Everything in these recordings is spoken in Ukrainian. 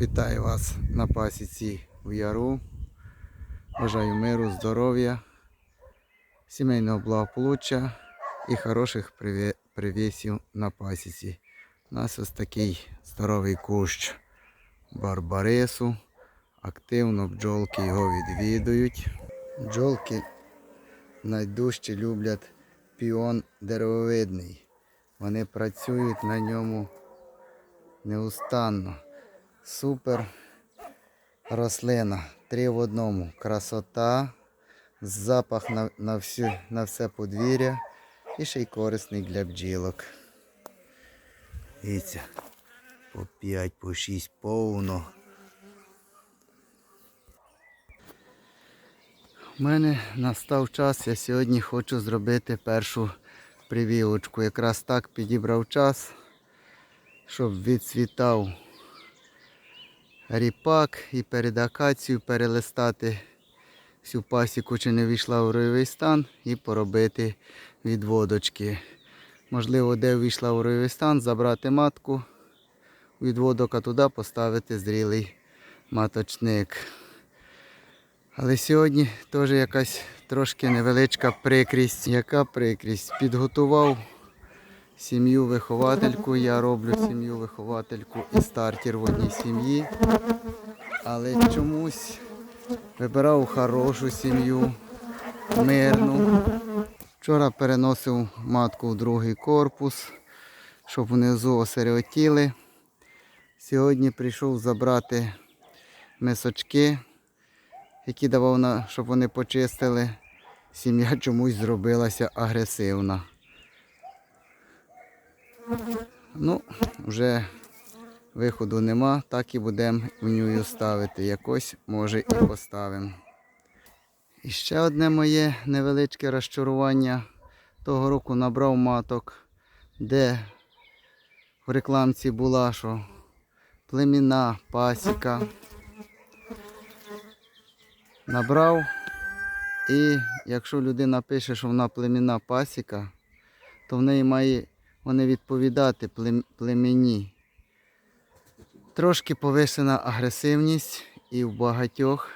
Вітаю вас на пасіці в Яру. Бажаю миру, здоров'я, сімейного благополуччя і хороших привісів на пасіці. У нас ось такий здоровий кущ барбарису. Активно бджолки його відвідують. Бджолки найдужче люблять піон деревовидний. Вони працюють на ньому неустанно. Супер рослина. Три в одному. Красота, запах на, на, всю, на все подвір'я і ще й корисний для бджілок. Дивіться, по 5, по 6 повно. У мене настав час, я сьогодні хочу зробити першу привівочку. Якраз так підібрав час, щоб відцвітав ріпак і перед акацією перелистати всю пасіку, чи не війшла в ройовий стан, і поробити відводочки. Можливо, де війшла в ройовий стан, забрати матку відводок, а туди поставити зрілий маточник. Але сьогодні теж якась трошки невеличка прикрість. Яка прикрість? Підготував сім'ю виховательку. Я роблю сім'ю виховательку і стартер в одній сім'ї. Але чомусь вибирав хорошу сім'ю, мирну. Вчора переносив матку в другий корпус, щоб внизу осередотіли. Сьогодні прийшов забрати мисочки які давав, на, щоб вони почистили. Сім'я чомусь зробилася агресивна. Ну, вже виходу нема, так і будемо в нього ставити. Якось, може, і поставимо. І ще одне моє невеличке розчарування. Того року набрав маток, де в рекламці була, що племіна, пасіка набрав. І якщо людина пише, що вона племінна пасіка, то в неї має вони відповідати племені. Трошки повишена агресивність і в багатьох.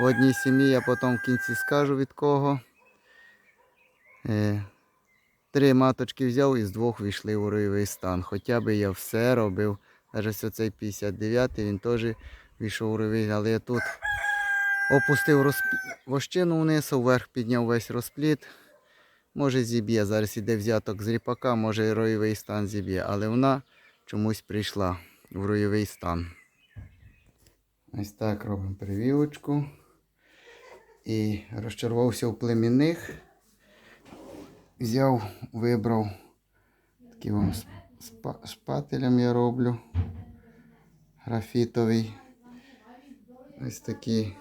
В одній сім'ї я потім в кінці скажу від кого. Е, Три маточки взяв і з двох війшли в ройовий стан. Хоча би я все робив. Навіть ось цей 59-й він теж війшов у ройовий, але я тут Опустив розп... вощину вниз, вверх підняв весь розпліт. Може зіб'є. Зараз іде взяток з ріпака, може і ройовий стан зіб'є, але вона чомусь прийшла в ройовий стан. Ось так робимо привівочку. І розчарувався в племінних. Взяв, вибрав такий вам шпателем я роблю. Графітовий. Ось такий.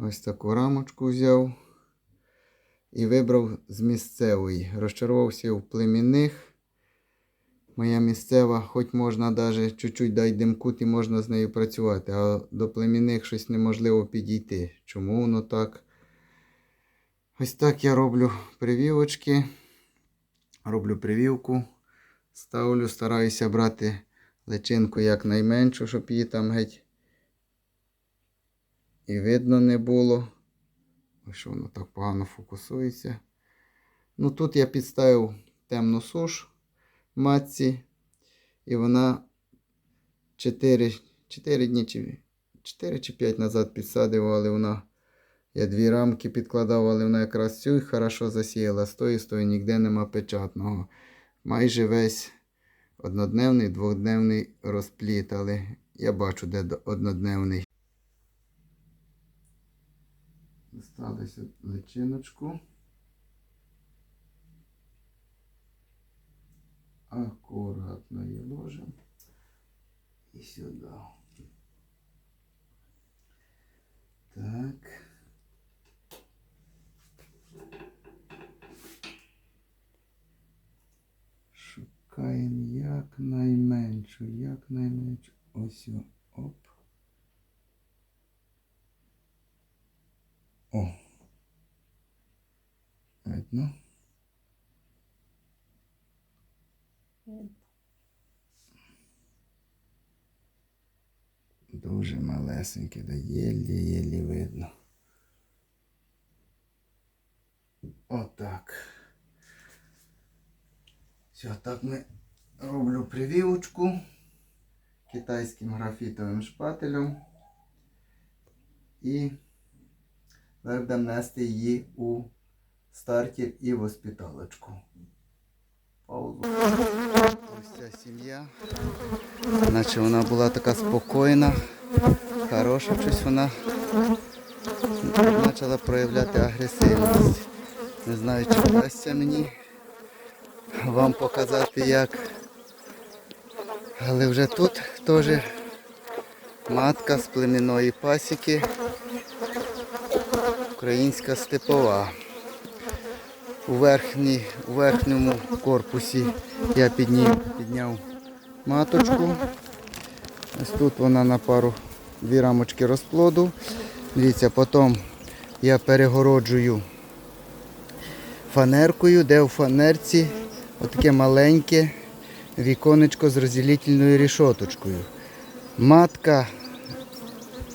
Ось таку рамочку взяв і вибрав з місцевої. Розчарувався в племінних. Моя місцева, хоч можна навіть чуть-чуть дай димкут і можна з нею працювати, а до племінних щось неможливо підійти. Чому воно так? Ось так я роблю привівочки. Роблю привівку. Ставлю, стараюся брати личинку якнайменшу, щоб її там геть і видно не було. Що воно так погано фокусується. Ну тут я підставив темну суш матці. І вона 4, 4 дні чи 4 чи 5 назад підсадив, але вона. Я дві рамки підкладав, але вона якраз цю і хорошо засіяла. З тої, з ніде нема печатного. Майже весь однодневний, дводневний розпліт, але я бачу, де однодневний. Досталося личиночку. Аккуратно її ложимо. І сюди. Так. Шукаємо якнайменшу, якнайменшу. Ось оп. О. Видно. Дуже малесеньке, да єлі-єлі видно. Отак. Все, так ми роблю прививочку китайським графітовим шпателем. І тепер будемо нести її у стартер і в госпіталочку. Паузу. Ось ця сім'я. Наче вона була така спокійна, хороша, щось вона почала проявляти агресивність. Не знаю, чи вдасться мені вам показати як. Але вже тут теж матка з племінної пасіки. Українська степова. У, верхній, у верхньому корпусі я підняв, підняв маточку. Ось тут вона на пару дві рамочки розплоду. Дивіться, потім я перегороджую фанеркою, де у фанерці отаке маленьке віконечко з розділительною рішоточкою. Матка,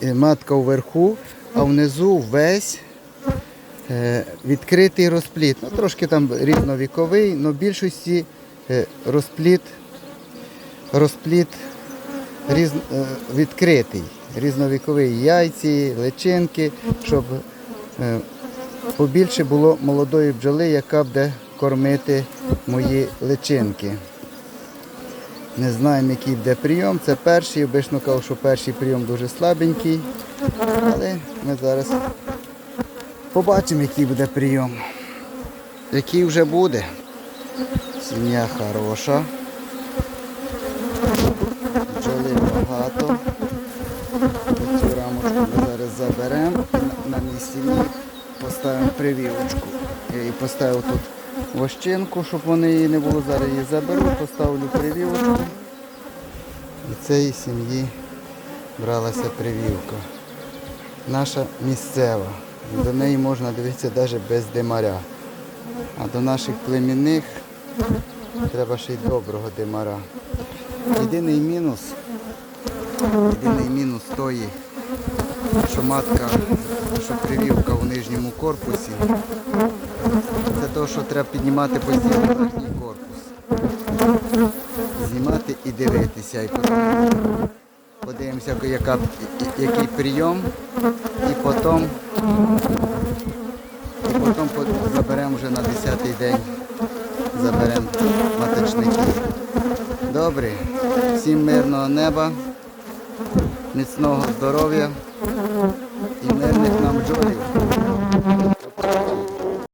е, матка вверху, а внизу весь відкритий розпліт. Ну, трошки там різновіковий, але в більшості е, розпліт, розпліт різ, е, відкритий, різновіковий яйці, личинки, щоб е, побільше було молодої бджоли, яка буде кормити мої личинки. Не знаємо, який буде прийом. Це перший. Обично кажу, що перший прийом дуже слабенький. Але ми зараз побачимо, який буде прийом. Який вже буде. Сім'я хороша. Бджоли багато. Цю рамочку ми зараз заберемо і на- місці поставимо прививочку. Я її поставив тут вощинку, щоб вони її не було. Зараз її заберу, поставлю прививочку. І цієї сім'ї бралася прививка. Наша місцева. До неї можна дивитися навіть без димаря. А до наших племінних треба ще й доброго димара. Єдиний мінус, єдиний мінус тої, що матка, що прививка в нижньому корпусі, це те, що треба піднімати постійно верхній корпус. Знімати і дивитися. І подивимося, яка, який прийом, і потім, і потім заберемо вже на 10-й день, заберемо маточники. Добре, всім мирного неба, міцного здоров'я і мирних нам миру.